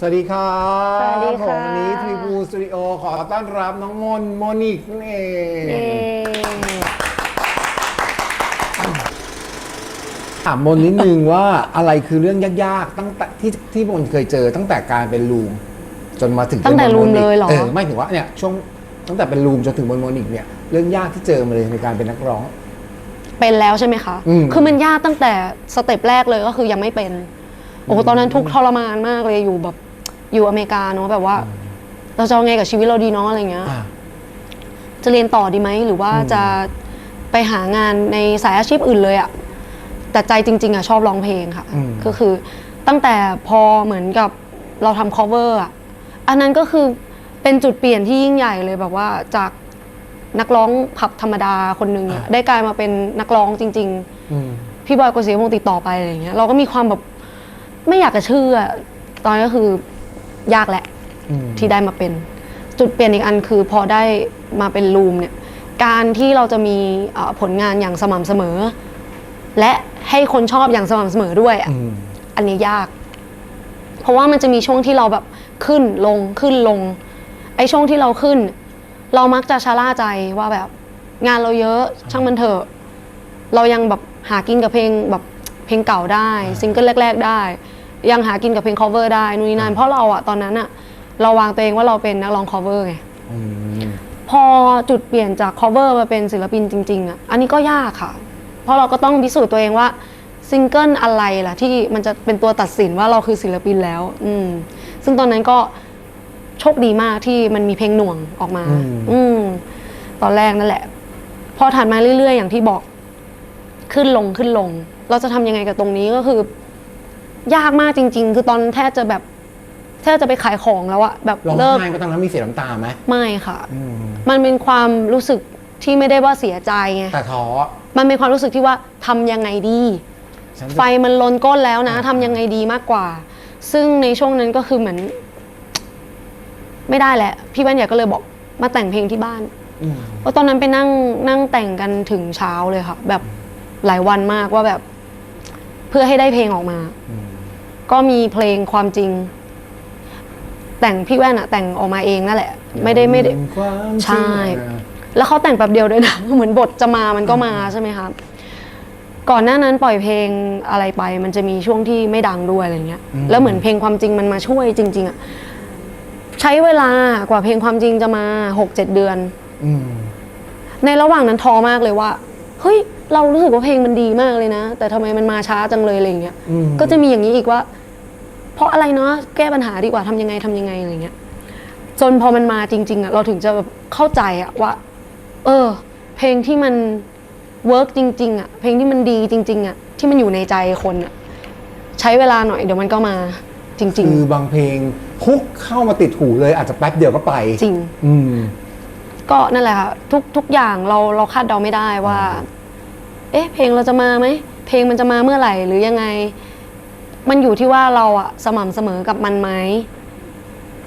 สวัสดีครับสวัสดีค่ะ ผมวันนี้ทรีพูสตูดิโอขอต้อนรับน้องมนโมนิกนั่นเองเย้ถามมนนิดนึงว่าอะไรคือเรื่องยากๆตั้งแต่ที่ที่มนเคยเจอตั้งแต่การเป็นลูมจนมาถึงตั้งแต่ป็นรูมโนิกเลยเหรอ เออไม่ถึงว่าเนี่ยช่วงตั้งแต่เป็นลูมจนถึงบนโมนิกเนี่ยเรื่องยากที่เจอมาเลยในการเป็นนักร้อง เป็นแล้วใช่ไหมคะ อืม คือมันยากตั้งแต่สเต็ปแรกเลยก็คือยังไม่เป็น โอ้โหตอนนั้นทุกข์ทรมานมากเลยอยู่แบบ อยู่อเมริกาเนาะแบบว่า เราจะเอาไงกับชีวิตเราดีเนาะอะไรเงี้ย อะจะเรียนต่อดีไหมหรือว่าอืม จะไปหางานในสายอาชีพอื่นเลยอะแต่ใจจริง ๆอะชอบร้องเพลงค่ะ อืม ก็คือตั้งแต่พอเหมือนกับเราทำ cover อะอันนั้นก็คือเป็นจุดเปลี่ยนที่ยิ่งใหญ่เลยแบบว่าจากนักร้องผับธรรมดาคนหนึ่งอะได้กลายมาเป็นนักร้องจริง ๆ อืม พี่บอยกฤษณพงศ์ติดต่อไปอะไรอย่างเงี้ยเราก็มีความแบบไม่อยากจะเชื่อ ตอนนั้นก็คือ ยากแหละอืมที่ได้มาเป็น จุดเปลี่ยนอีกอันคือพอได้มาเป็นรูมเนี่ยการที่เราจะมีเอ่อผลงานอย่างสม่ำเสมอ และให้คนชอบอย่างสม่ำเสมอด้วยอะอืมอันนี้ยาก เพราะว่ามันจะมีช่วงที่เราแบบขึ้นลงขึ้นลง ไอ้ช่วงที่เราขึ้น เรามักจะชะล่าใจว่าแบบ งานเราเยอะช่างมันเถอะ เรายังแบบหากินกับเพลงแบบเพลงเก่าได้ ซิงเกิลแรก ๆ ได้ ยังหากินกับเพลง cover ได้นู่นนี่นั่นเพราะเราอะตอนนั้นอะเราวางตัวเองว่าเราเป็นนักร้อง cover ไงอืมพอจุดเปลี่ยนจาก cover มาเป็นศิลปินจริงๆอะอันนี้ก็ยากค่ะ เพราะเราก็ต้องพิสูจน์ตัวเองว่าซิงเกิลอะไรล่ะที่มันจะเป็นตัวตัดสินว่าเราคือศิลปินแล้ว อืมซึ่งตอนนั้นก็โชคดีมากที่มันมีเพลงหน่วงออกมา อืมตอนแรกนั่นแหละ พอถัดมาเรื่อยๆ อย่างที่บอก ขึ้นลงขึ้นลง เราจะทำยังไงกับตรงนี้ก็คือ ยากมากจริง ๆ คือตอนแทบจะแบบแทบจะไปขายของแล้วอะแบบร้องเลิกไห้ก็ตอนนั้นมีเสียน้ำตาไหมไม่ค่ะ อืมมันเป็นความรู้สึกที่ไม่ได้ว่าเสียใจไงแต่ท้อมันเป็นความรู้สึกที่ว่าทำยังไงดี ฉันไฟมันลนก้นแล้วนะอ่า ทำยังไงดีมากกว่า ซึ่งในช่วงนั้นก็คือเหมือน ไม่ได้แหละ พี่บ้านใหญ่ก็เลยบอกมาแต่งเพลงที่บ้าน อืมเพราะตอนนั้นไปนั่งนั่งแต่งกันถึงเช้าเลยค่ะ แบบหลายวันมากว่าแบบ เพื่อให้ได้เพลงออกมา อืม ก็มีเพลงความจริง แต่งพี่แว่นอะแต่งออกมาเองนั่นแหละ ไม่ได้ไม่ได้ ความจริงใช่อะแล้วเขาแต่งแป๊บเดียวด้วยนะ เหมือนบทจะมามันก็มาใช่ไหมคะก่อนหน้านั้นปล่อยเพลงอะไรไป มันจะมีช่วงที่ไม่ดังด้วยอะไรเงี้ยแล้วเหมือนเพลงความจริงมันมาช่วยจริง ๆอะใช้เวลากว่าเพลงความจริงจะมาหกเจ็ดเดือน อืมในระหว่างนั้นท้อมากเลยว่า เฮ้ย เรารู้สึกว่าเพลงมันดีมากเลยนะ แต่ทำไมมันมาช้าจังเลยอะไรเงี้ย อืม ก็จะมีอย่างนี้อีกว่า เพราะอะไรเนาะแก้ปัญหาดีกว่าทำยังไงทำยังไงอะไรเงี้ย จนพอมันมาจริง ๆอะเราถึงจะแบบเข้าใจอะว่า เออ เพลงที่มันเวิร์กจริง ๆอะเพลงที่มันดีจริง ๆอะที่มันอยู่ในใจคนอะใช้เวลาหน่อยเดี๋ยวมันก็มาจริง คือบางเพลงฮุกเข้ามาติดหูเลยอาจจะแป๊บเดียวก็ไปๆจริง อืมก็นั่นแหละค่ะทุกทุกอย่างเราเราคาดเดาไม่ได้ว่า เอ๊ะ เพลงเราจะมาไหม เพลงมันจะมาเมื่อไหร่หรือยังไง มันอยู่ที่ว่าเราอะสม่ำเสมอกับมันไหม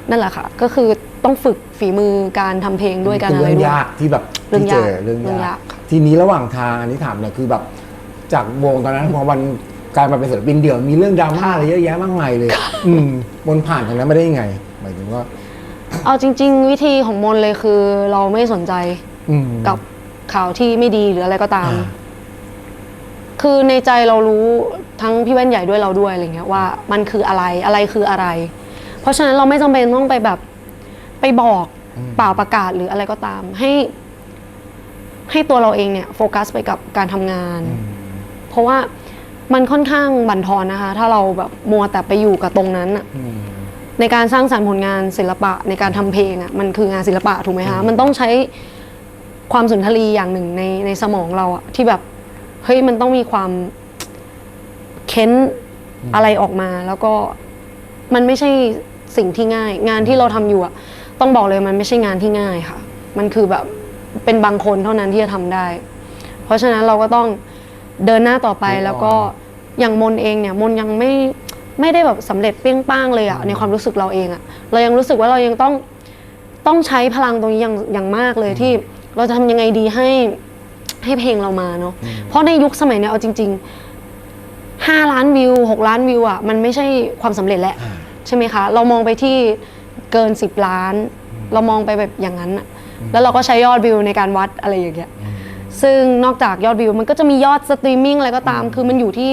นั่นแหละค่ะ ก็คือต้องฝึกฝีมือการทำเพลงด้วยกันเป็นอะไรเรื่องด้วยยากที่แบบเรื่องที่เจอยากเรื่องเรื่องากยายกทีนี้ระหว่างทางอันนี้ถามเนี่ยคือแบบ จากวงตอนนั้นพอวันกลายมาเป็นศิลปินเดี่ยวมีเรื่องดราม่าอะไรเยอะแยะมากมายเลย อืมบนผ่านตรงนั้นไม่ได้ยังไงหมายถึงว่า เอาจริง ๆ วิธีของมนเลยคือเราไม่สนใจอืม กับข่าวที่ไม่ดีหรืออะไรก็ตาม อ่า คือในใจเรารู้ทั้งพี่แว่นใหญ่ด้วยเราด้วยอะไรเงี้ยว่ามันคืออะไรอะไรคืออะไร เพราะฉะนั้นเราไม่จำเป็นต้องไปแบบไปบอกเปล่าประกาศหรืออะไรก็ตาม ให้ให้ตัวเราเองเนี่ยโฟกัสไปกับการทำงานเพราะว่ามันค่อนข้างบั่นทอนนะคะ ถ้าเราแบบมัวแต่ไปอยู่กับตรงนั้นอะอืม ในการสร้างสรรค์ผลงานศิลปะในการทำเพลงอะ่ะมันคืองานศิลปะถูกไหมคะ มันต้องใช้ความสุนทรีย์อย่างหนึ่งในในสมองเราอะที่แบบ เฮ้ยมันต้องมีความเค้นอะไรออกมา แล้วก็มันไม่ใช่สิ่งที่ง่าย งานที่เราทำอยู่อะต้องบอกเลยมันไม่ใช่งานที่ง่ายค่ะ มันคือแบบเป็นบางคนเท่านั้นที่จะทำได้ เพราะฉะนั้นเราก็ต้องเดินหน้าต่อไป Move on แล้วก็อย่างมนเองเนี่ยมนยังไม่ไม่ได้แบบสำเร็จเปรี้ยงป้างเลยอะในความรู้สึกเราเองอะเรายังรู้สึกว่าเรายังต้องต้องใช้พลังตรงนี้อย่างอย่างมากเลยที่เราจะทำยังไงดีให้ ให้เพลงเรามาเนาะเพราะในยุคสมัยเนี้ยเอาจริงๆห้าล้านวิวหกล้านวิวอะมันไม่ใช่ความสำเร็จแล้วอ่าใช่ไหมคะ เรามองไปที่เกิน10ล้าน เรามองไปแบบอย่างนั้นอะแล้วเราก็ใช้ยอดวิวในการวัดอะไรอย่างเงี้ยซึ่งนอกจากยอดวิวมันก็จะมียอดสตรีมมิ่งอะไรก็ตาม คือมันอยู่ที่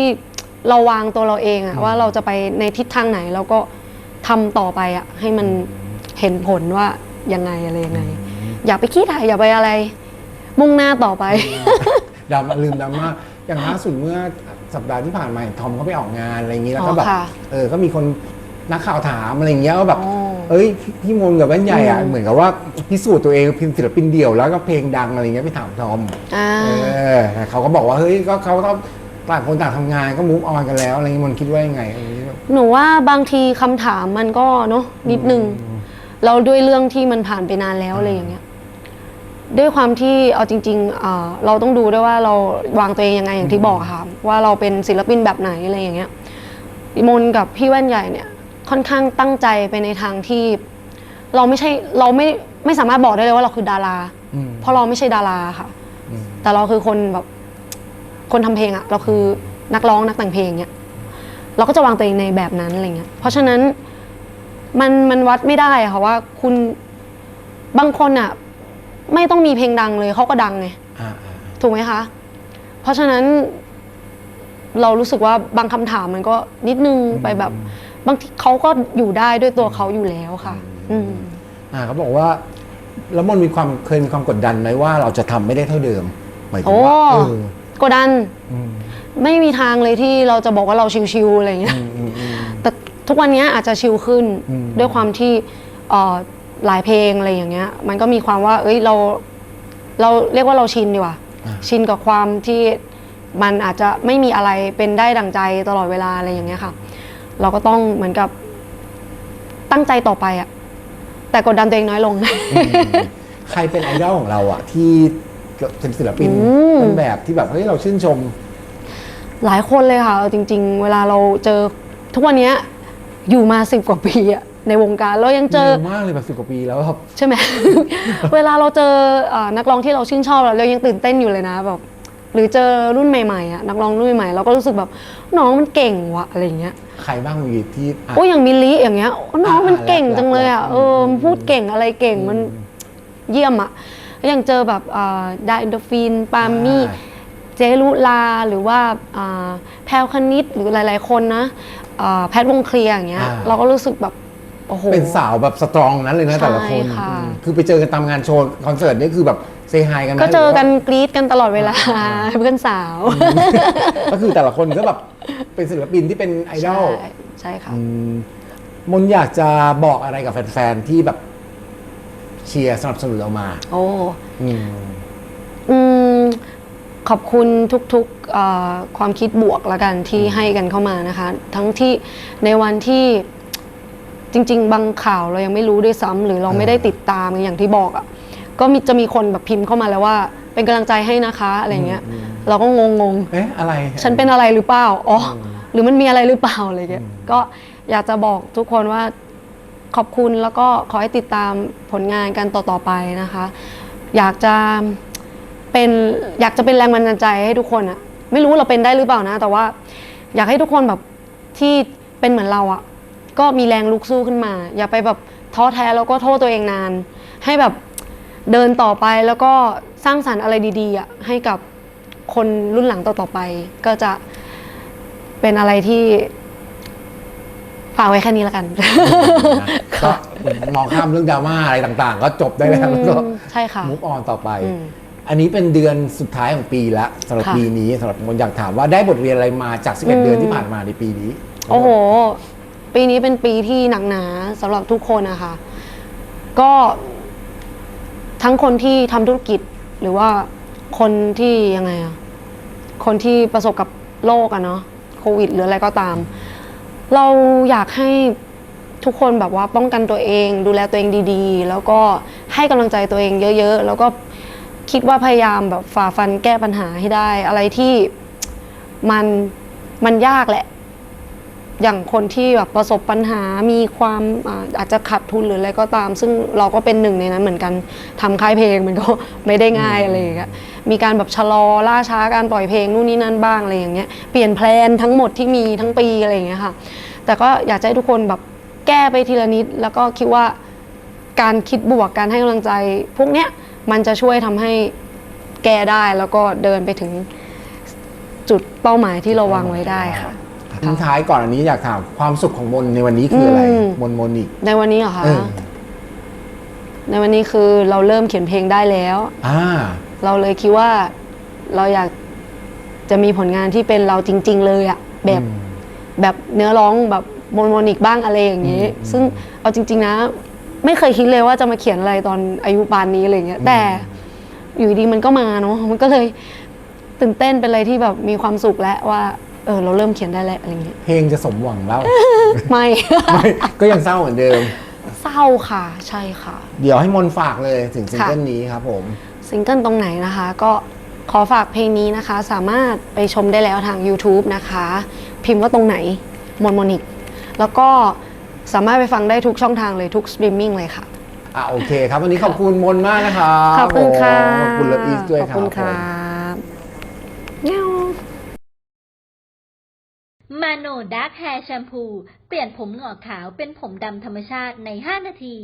เราวางตัวเราเองอะว่าเราจะไปในทิศทางไหนแล้วก็ทำต่อไปอะให้มันเห็นผลว่ายังไงอะไรยังไง อย่าไปคิดอะอย่าไปอะไร มุ่งหน้าต่อไป ดราม่าลืมดราม่าอย่างล่าสุดเมื่อสัปดาห์ที่ผ่านมาเห็นทอมเขาไปออกงานอะไรอย่างนี้แล้วก็อ๋อแบบค่ะเออก็มีคนนักข่าวถามอะไรอย่างเงี้ยว่าแบบอ๋อเอ้ยพี่มนต์กับแว่นใหญ่อะอืมเหมือนกับว่าพิสูจน์ตัวเองเป็นศิลปินเดี่ยวแล้วก็เพลงดังอะไรอย่างเงี้ยไปถามทอมอ่า เออแต่เขาก็บอกว่าเฮ้ยก็เขาต้องต่างคนต่างทำงานก็มูฟออนกันแล้วอะไรอย่างเงี้ยมนต์คิดว่ายังไงอะไรอย่างเงี้ยหนูว่าบางทีคำถามมันก็เนาะนิดนึง เราด้วยเรื่องที่มันผ่านไปนานแล้วอะไรอย่างเงี้ย ด้วยความที่เอาจริงๆเอ่อเราต้องดูด้วยว่าเราวางตัวเองยังไงอย่างที่บอกอะค่ะว่าเราเป็นศิลปินแบบไหนอะไรอย่างเงี้ยมนกับพี่แว่นใหญ่เนี่ยค่อนข้างตั้งใจไปในทางที่ เราไม่ใช่เราไม่ไม่สามารถบอกได้เลยว่าเราคือดารา อืมเพราะเราไม่ใช่ดาราค่ะ อืมแต่เราคือคนแบบคนทำเพลงอะเราคือนักร้องนักแต่งเพลงเนี่ยเราก็จะวางตัวเองในแบบนั้นอะไรเงี้ยเพราะฉะนั้นมันมันวัดไม่ได้อะค่ะว่าคุณบางคนอะ ไม่ต้องมีเพลงดังเลยเขาก็ดังไงอ่าอ่าถูกไหมคะ เพราะฉะนั้น เรารู้สึกว่าบางคำถามมันก็นิดนึงไปแบบ บางทีเขาก็อยู่ได้ด้วยตัวเขาอยู่แล้วค่ะ อืม อ่าเขาบอกว่าแล้วมนต์มีความเคยมีความกดดันไหมว่าเราจะทำไม่ได้เท่าเดิมหมายถึโอ้งว่าเออ กดดันอืมไม่มีทางเลยที่เราจะบอกว่าเราชิวๆอะไรเงี้ย อืมอืมอืม แต่ทุกวันนี้อาจจะชิลขึ้นอืม ด้วยความที่เอ่อ หลายเพลงอะไรอย่างเงี้ย มันก็มีความว่า เอ้ยเราเราเรียกว่าเราชินดีกว่าอ่าชินกับความที่มันอาจจะไม่มีอะไรเป็นได้ดังใจตลอดเวลาอะไรอย่างเงี้ยค่ะ เราก็ต้องเหมือนกับตั้งใจต่อไปอะแต่กดดันตัวเองน้อยลง ใครเป็นไอดอลของเราอะที่เป็นศิลปินอืมต้นแบบที่แบบเฮ้ยเราชื่นชม หลายคนเลยค่ะเอาจริง ๆ เวลาเราเจอทุกวันเนี้ยอยู่มาสิบกว่าปีอะ ในวงการเรายังเจอเร็วมากเลยแบบสิบกว่าปีแล้วครับใช่ไหม เวลาเราเจอเอ่อนักร้องที่เราชื่นชอบเรายังตื่นเต้นอยู่เลยนะแบบหรือเจอรุ่นใหม่ๆอะนักร้องรุ่นใหม่ๆเราก็รู้สึกแบบน้องมันเก่งว่ะอะไรอย่างเงี้ยใครบ้างมีที่อะโอ้ยอย่างมิลลิอย่างเงี้ยโอ้น้องมันเก่งอ่าจังเลยอะแล้วเออมันพูดเก่งอะไรเก่งมันเยี่ยมอะแล้วยังเจอแบบไดอินโดฟินปามี่อ่าเจลุลาหรือว่าอ่าแพลวคณิตหรือหลาย ๆ คนนะอ่าแพทย์วงเคลียร์อย่างเงี้ยอ่าเราก็รู้สึกแบบ โอ้โหเป็นสาวแบบสตรองนั้นเลยนะใช่แต่ละคนค่ะ อืมคือไปเจอกันตามงานโชว์คอนเสิร์ตนี่คือแบบเซฮายกันไหมก็เจอกันหรืกรี๊ดกันตลอดเวลาเพื่อนสาวว่าก็คือแต่ละคนก็แบบเป็นศิลปินที่เป็นไอดอล ใช่ใช่ค่ะ อืมมนอยากจะบอกอะไรกับแฟนๆ ที่แบบเชียร์สนับสนุนเรามา โอ้ อืม อืมขอบคุณทุกๆเอ่อความคิดบวกละกันที่ให้กันเข้ามานะคะ ทั้งที่ในวันที่ จริง ๆ บางข่าวเรายังไม่รู้ด้วยซ้ำหรือเราไม่ได้ติดตามอย่างที่บอกอะ่ะก็มีจะมีคนแบบพิมพ์เข้ามาแล้วว่า เป็นกำลังใจให้นะคะอะไรเงี้ย เราก็งงงๆเอ๊ะอะไรฉันเป็นอะไรหรือเปล่าอ๋อหรือมันมีอะไรหรือเปล่าอะไรเงี้ยก็อยากจะบอกทุกคนว่าขอบคุณแล้วก็ขอให้ติดตามผลงานกันต่อๆไปนะคะ อยากจะเป็นอยากจะเป็นแรงบันดาลใจให้ทุกคนอะไม่รู้เราเป็นได้หรือเปล่านะ แต่ว่า อยากให้ทุกคนแบบที่เป็นเหมือนเราอะ ก็มีแรงลุกสู้ขึ้นมา อย่าไปแบบท้อแท้แล้วก็โทษตัวเองนาน ให้แบบเดินต่อไปแล้วก็สร้างสรรค์อะไรดีๆอะให้กับคนรุ่นหลังต่อๆไป ก็จะเป็นอะไรที่ฝากไว้แค่นี้แล้วกัน ก็มองข้ามเรื่องดราม่าอะไรต่าง ๆ ก็จบได้แล้วแล้วก็อืมใช่ค่ะมูฟออนต่อไป อืม อันนี้เป็นเดือนสุดท้ายของปีแล้วสำหรับค่ะ ปีนี้สำหรับมนอยากถามว่าได้บทเรียนอะไรมาจาก 11 เดือนที่ผ่านมาในปีนี้ โอ้โห ปีนี้เป็นปีที่หนักหนาสำหรับทุกคนนะคะก็ทั้งคนที่ทำธุรกิจหรือว่าคนที่ยังไงอะคนที่ประสบกับโรคอะเนาะโควิด หรืออะไรก็ตาม เราอยากให้ทุกคนแบบว่าป้องกันตัวเอง ดูแลตัวเองดีๆ แล้วก็ให้กำลังใจตัวเองเยอะๆ แล้วก็คิดว่าพยายามแบบฝ่าฟันแก้ปัญหาให้ได้ อะไรที่มันมันยากแหละ อย่างคนที่แบบประสบปัญหามีความอาอาจจะขาดทุนหรืออะไรก็ตาม ซึ่งเราก็เป็นหนึ่งในนั้นเหมือนกันทำค่ายเพลงมันก็ไม่ได้ง่ายอะไรอย่างเงี้ยมีการแบบชะลอล่าช้าการปล่อยเพลงนู่นนี่นั่นบ้างอะไรอย่างเงี้ยเปลี่ยนแพลนทั้งหมดที่มีทั้งปีอะไรอย่างเงี้ยค่ะ แต่ก็อยากจะให้ทุกคนแบบแก้ไปทีละนิด แล้วก็คิดว่าการคิดบวกการให้กำลังใจ พวกเนี้ยมันจะช่วยทำให้แก้ได้แล้วก็เดินไปถึงจุดเป้าหมายที่เราวางไว้ได้ค่ะ ทิ้งท้ายก่อนอันนี้อยากถามความสุขของมนในวันนี้คืออะไร อืม มนมนอีก ในวันนี้เหรอคะ เออ ในวันนี้คือเราเริ่มเขียนเพลงได้แล้ว อ่า เราเลยคิดว่าเราอยากจะมีผลงานที่เป็นเราจริง ๆ เลยอะแบบอืมแบบเนื้อร้องแบบโมโมนิกบ้างอะไรอย่างนี้ อืมซึ่งเอาจริง ๆ นะ ไม่เคยคิดเลยว่าจะมาเขียนอะไรตอนอายุปานนี้อะไรเงี้ยอืมแต่อยู่ดีมันก็มาเนาะมันก็เลยตื่นเต้นเป็นอะไรที่แบบมีความสุขแล้วว่า เออเราเริ่มเขียนได้แล้วอะไรเงี้ยเพลงจะสมหวังแล้ว ไม่ ไม่ก็ยังเศร้าเหมือนเดิม เศร้าค่ะใช่ค่ะ เดี๋ยวให้มนฝากเลยถึงซิงเกิลค่ะนี้ครับผม ซิงเกิลตรงไหนนะคะ ก็ขอฝากเพลงนี้นะคะ สามารถไปชมได้แล้วทาง YouTube นะคะ พิมพ์ว่าตรงไหนมอนมอนิกแล้วก็สามารถไปฟังได้ทุกช่องทางเลยทุกสตรีมมิ่งเลยค่ะ อะโอเคครับวันนี้ขอบคุณมนมากนะครับขอบคุณค่ะผมขอบคุณเลิฟอีสด้วยขอบครับคุณค่ะผม เงา มา โนดาร์คแฮร์แชมพู เปลี่ยนผมหงอกขาวเป็นผมดำธรรมชาติใน 5 นาที